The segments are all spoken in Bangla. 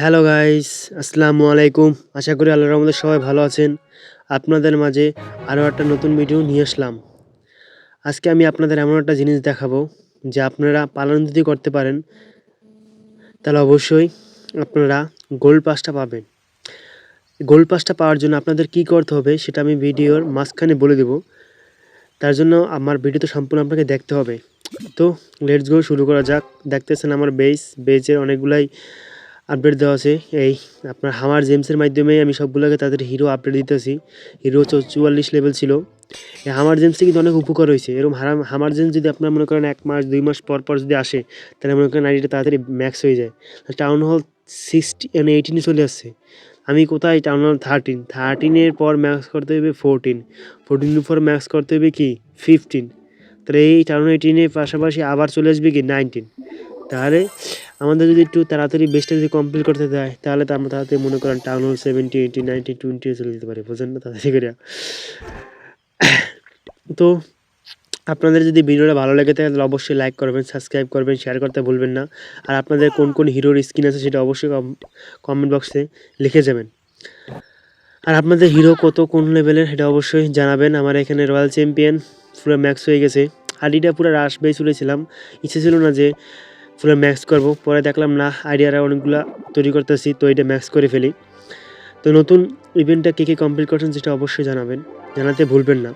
হ্যালো গাইস আসসালামু আলাইকুম আশা করি আল্লাহর রহমতে সবাই ভালো আছেন। আপনাদের মাঝে আরও একটা নতুন ভিডিও নিয়ে আসলাম। আজকে আমি আপনাদের এমন একটা জিনিস দেখাবো, যে আপনারা পালন যদি করতে পারেন, তাহলে অবশ্যই আপনারা গোল্ড পাসটা পাবেন। গোল্ড পাসটা পাওয়ার জন্য আপনাদের কি করতে হবে, সেটা আমি ভিডিওর মাঝখানে বলে দেব। তার জন্য আমার ভিডিওতে সম্পূর্ণ আপনাকে দেখতে হবে। তো লেটস গো শুরু করা যাক। দেখতেছেন আমার বেস বেজের অনেকগুলাই আপডেট দেওয়া আছে। এই আপনার হামার জেমসের মাধ্যমে আমি সবগুলোকে তাদের হিরো আপডেট দিতেছি। হিরো চুয়াল্লিশ লেভেল ছিল। এই হামার জেমসে কিন্তু অনেক উপকার হয়েছে। এরকম হারাম হামার জেমস যদি আপনার মনে করেন এক মাস, দুই মাস পর পর যদি আসে, তাহলে মনে করেন আইডিটা তাড়াতাড়ি ম্যাক্স হয়ে যায়। টাউন হল সিক্সটি মানে এইটিনে চলে আসছে। আমি কোথায়? টাউন হল থার্টিন থার্টিনের পর ম্যাক্স করতে হবে ফোরটিন ফোরটিনের পর ম্যাক্স করতে হবে কি? ফিফটিন তাহলে এই টাউন এইটিনের পাশাপাশি আবার চলে আসবে কি? নাইনটিন তাহলে আমাদের যদি একটু তাড়াতাড়ি বেস্টটা যদি কমপ্লিট করতে দেয়, তাহলে তো আমরা তাড়াতাড়ি মনে করেন town hall seventy eighty ninety twenty চলে যেতে পারি, বোঝেন না তাড়াতাড়ি করে? তো আপনাদের যদি ভিডিওটা ভালো লেগে থাকে, তাহলে অবশ্যই লাইক করবেন সাবস্ক্রাইব করবেন শেয়ার করতে ভুলবেন না। আর আপনাদের কোন কোন হিরোর স্কিন আছে সেটা অবশ্যই কমেন্ট বক্সে লিখে যাবেন। আর আপনাদের হিরো কত, কোন লেভেলের সেটা অবশ্যই জানাবেন। আমার এখানে রয়্যাল চ্যাম্পিয়ন পুরো ম্যাক্স হয়ে গেছে। আইডিটা পুরো রাশ বেয়ে চলেছিলাম। ইচ্ছে ছিল না যে পুরো ম্যাক্স করব। পরে দেখলাম, না, আইডিয়ারা অনেকগুলো তৈরি করতেছি, তো এটা ম্যাক্স করে ফেলি। তো নতুন ইভেন্টটা কী কী কমপ্লিট করছেন সেটা অবশ্যই জানাবেন। জানাতে ভুলবেন না।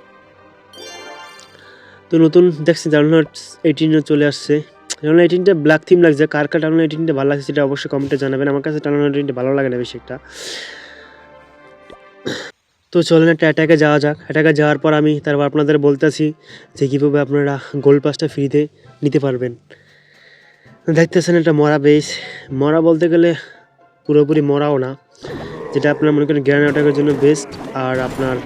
তো নতুন, দেখছি ডাউনলোড এইটিনও চলে আসছে। ডাউনলোড এইটিনটা ব্ল্যাক থিম লাগছে। কার কার ডাউনলোড এইটিনটা ভালো লাগছে সেটা অবশ্যই কমেন্টে জানাবেন। আমার কাছে ডাউনলোড এইটিনটা ভালো লাগে না বেশি একটা। তো চলেন একটা অ্যাটাকে যাওয়া যাক। অ্যাটাকে যাওয়ার পর আমি তারপর আপনাদের বলতেছি যে কীভাবে আপনারা গোল্ড পাসটা ফ্রিতে নিতে পারবেন। দেখতেছেন এটা মরা বেস মরা বলতে গেলে পুরোপুরি মরাও না, যেটা আপনার মনে করেন গ্র্যান্ড অ্যাটাকের জন্য বেস্ট আর আপনার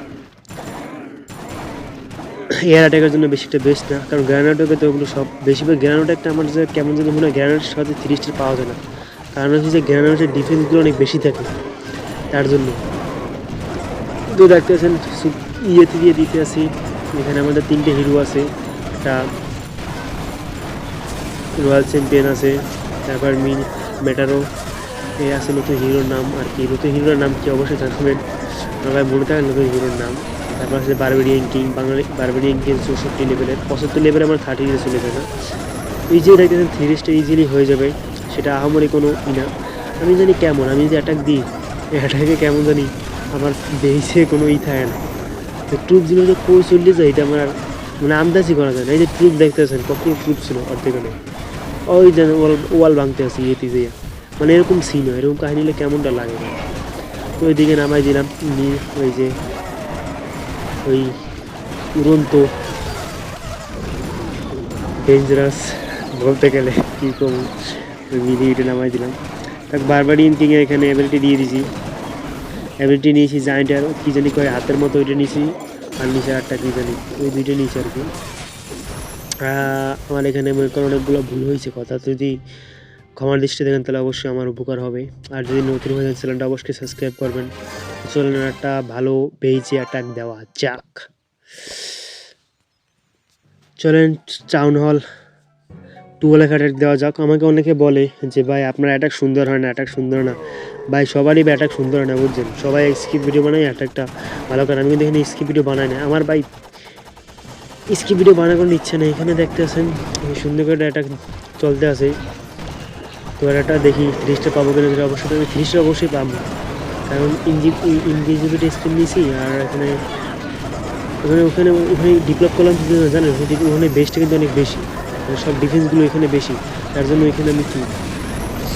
এয়ার অ্যাটাকের জন্য বেশি একটা বেস্ট না, কারণ গ্র্যান্ড অ্যাটাকে তো ওগুলো সব, বেশিরভাগ গ্র্যান্ড অ্যাটাকটা আমার যে কেমন যদি মনে হয় গ্র্যান্ডের সাথে থ্রি স্টার পাওয়া যায় না। কারণ হচ্ছে যে গ্র্যান্ড ডিফেন্সগুলো অনেক বেশি থাকে, তার জন্য। তো দেখতেছেন ইয়েতে দিয়ে দিতে আসি, এখানে আমাদের তিনটে হিরো আছে, একটা রয়্যাল চ্যাম্পিয়ন আছে, তারপর মি মেটারো এ আছে নতুন হিরোর নাম আর কি। নতুন হিরোর নাম কি অবশ্যই জানাবেন। সবাই মনে থাকে নতুন হিরোর নাম। তারপর আছে barbarian king Bangla barbarian king চৌষট্টি লেভেলের পঁচাত্তর লেভেলে আমার থার্টি চলে যাবে যে দেখতেছেন থ্রি স্টার ইজিলি হয়ে যাবে। সেটা আহামরি কোনো ই না। আমি জানি কেমন, আমি যদি অ্যাটাক দিই অ্যাটাকে কেমন জানি আমার বেসে কোনো ই থাকে না। তো ট্রুপ জিনিস যে কই চললে যায় এটা আমার মানে আন্দাজই করা যায় না। এই যে ট্রুপ দেখতেছেন, কত ট্রুপ ছিল অর্ধেকনে ওই যে ওয়াল ওয়াল ভাঙতে আছে ইয়েতে যে মানে এরকম সিন হয়, এরকম কাহিনী হলে কেমনটা লাগে? তো ওইদিকে নামাই দিলাম, নিয়ে ওই যে ওই উড়ন্ত ডেঞ্জারাস বলতে গেলে কী করব মিলিয়ে নামাই দিলাম। তাকে বারবারই কিংয়ে এখানে অ্যাবিলিটি দিয়ে দিয়েছি অ্যাবিলিটি নিয়েছি জায়েন্টার কী জানি কয় হাতের মতো ওইটা নিয়েছি, আর নিচে আটটা কী জানি, ওই দুইটা নিয়েছি আর কি। আমার এখানে মনে করেন অনেকগুলো ভুল হয়েছে কথা। যদি ক্ষমার দৃষ্টি দেখেন, তাহলে অবশ্যই আমার উপকার হবে। আর যদি নতুন হয়ে যান চ্যানেলটা অবশ্যই সাবস্ক্রাইব করবেন। চলেন একটা ভালো পেজে অ্যাটাক দেওয়া যাক। চলেন town hall two twelve attack দেওয়া যাক। আমাকে অনেকে বলে যে, ভাই, আপনার অ্যাটাক সুন্দর হয় না অ্যাটাক সুন্দর না। ভাই, সবারই অ্যাটাক সুন্দর হয় না, বুঝছেন? সবাই স্কিপ ভিডিও বানায় অ্যাটাকটা ভালো করে। আমি কিন্তু এখানে স্কিপ ভিডিও বানাই না। আমার ভাই স্কিপ ভিডিও বানানোর ইচ্ছে নেই এখানে দেখতে আছেন সুন্দর করে অ্যাটাক চলতে আছে তো একটা দেখি থ্রিস্টার পাবো কিনা যেটা অবশ্যই আমি থ্রিস্টার অবশ্যই পাবো কারণ ইনজি ইনভিজিবিলিটি স্কিল নিয়েছি আর এখানে ওখানে ওখানে ওখানে ডেভেলপ করলাম জানেন ওখানে বেসটা কিন্তু অনেক বেশি মানে সব ডিফেন্সগুলো এখানে বেশি তার জন্য এখানে আমি কি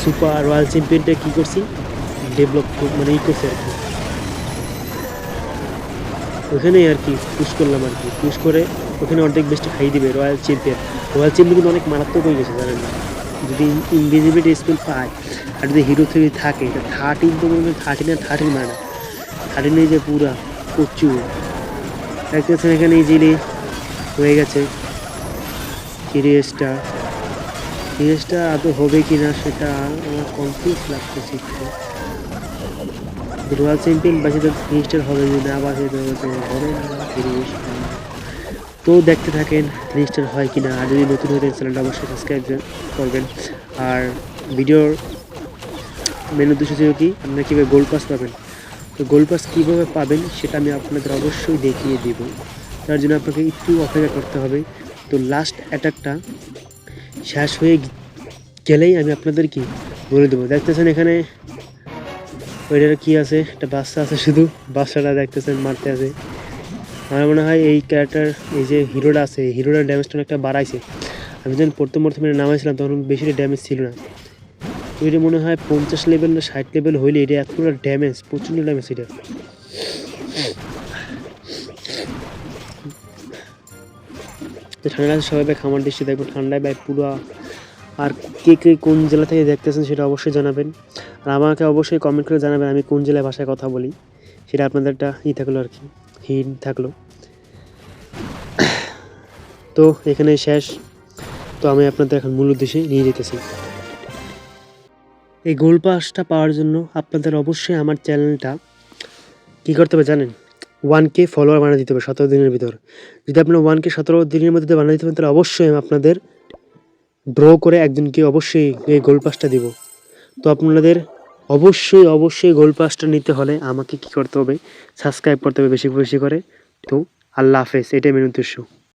সুপার রয়্যাল চ্যাম্পিয়নটা কী করছি ডেভেলপ মানে ই করছি আর কি ওখানেই আর কি পুশ করলাম আর কি পুশ করে ওখানে অর্ধেক বেস্টটা খাইয়ে দিবে রয়্যাল চ্যাম্পিয়ন রয়্যাল চ্যাম্পিয়ন কিন্তু অনেক মারাত্মক হয়ে গেছে, জানেন না? যদি ইনভিজিবিলিটি স্কিল পায়, আর যদি হিরো থেকে থাকে তা থার্টিন তো মনে হয় থার্টিন থার্টিন মানে থার্টিনে যে পুরা, প্রচুর। দেখতেছেন এখানে ইজিলি হয়ে গেছে। সিরিয়াসটা সিরিয়াসটা আদৌ হবে কি না সেটা আমার কনফিউজ লাগতেছে একটু। রয়্যাল চ্যাম্পিয়ন বাসে তো সিরিজটার হবে যদি না বাসে তো হবে না সিরিজ তো দেখতে থাকেন থ্রি স্টার হয় কি না। আর যদি নতুন হয়ে চ্যানেলটা অবশ্যই সাবস্ক্রাইব করবেন। আর ভিডিওর মেন উদ্দেশ্য ছিল কি, আপনারা কীভাবে গোল্ড পাস পাবেন? তো গোল্ড পাস কীভাবে পাবেন, সেটা আমি আপনাদের অবশ্যই দেখিয়ে দেব। তার জন্য আপনাকে একটু অপেক্ষা করতে হবে। তো লাস্ট অ্যাটাকটা শেষ হয়ে গেলেই আমি আপনাদের কি বলে দেবো। দেখতেছেন এখানে, ওইটার কি আছে? একটা বাচ্চা আছে শুধু। বাচ্চাটা দেখতেছেন মারতে আছে। আমার মনে হয় এই ক্যারেক্টার এই যে হিরোটা আছে হিরোটার ড্যামেজটা অনেকটা বাড়াইছে। আমি যখন প্রথম প্রথমে নামাইছিলাম, তখন বেশি ড্যামেজ ছিল না। এটা মনে হয় পঞ্চাশ লেভেল না ষাট লেভেল হইলে এটা এতটা ড্যামেজ প্রচণ্ড ড্যামেজ এটা। তো ঠান্ডা সবাই খামার দৃষ্টি দেখব ঠান্ডায় ভাই পুরো আর কে কে কোন জেলা থেকে দেখতেছেন সেটা অবশ্যই জানাবেন। আর আমাকে অবশ্যই কমেন্ট করে জানাবেন আমি কোন জেলায় ভাষায় কথা বলি, সেটা আপনাদের একটা ই থাকল আর কি। হিন থাকল। তো এখানে শেষ। তো আমি আপনাদের এখন মূল উদ্দেশ্যে নিয়ে যেতেছি। এই গোল পাসটা পাওয়ার জন্য আপনাদের অবশ্যই আমার চ্যানেলটা কী করতে হবে জানেন? ওয়ান কে ফলোয়ার বানিয়ে দিতে হবে সতেরো দিনের ভিতর। যদি আপনার ওয়ান কে সতেরো দিনের মধ্যে বানিয়ে দিতে পারেন, তাহলে অবশ্যই আমি আপনাদের ড্র করে একজনকে অবশ্যই এই গোল পাসটা দিব। তো আপনাদের অবশ্যই অবশ্যই গোল পাসটা নিতে হলে আমাকে কি করতে হবে? সাবস্ক্রাইব করতে হবে বেশি বেশি করে। তো, আল্লাহ হাফেজ, এটাই মেন উদ্দেশ্য।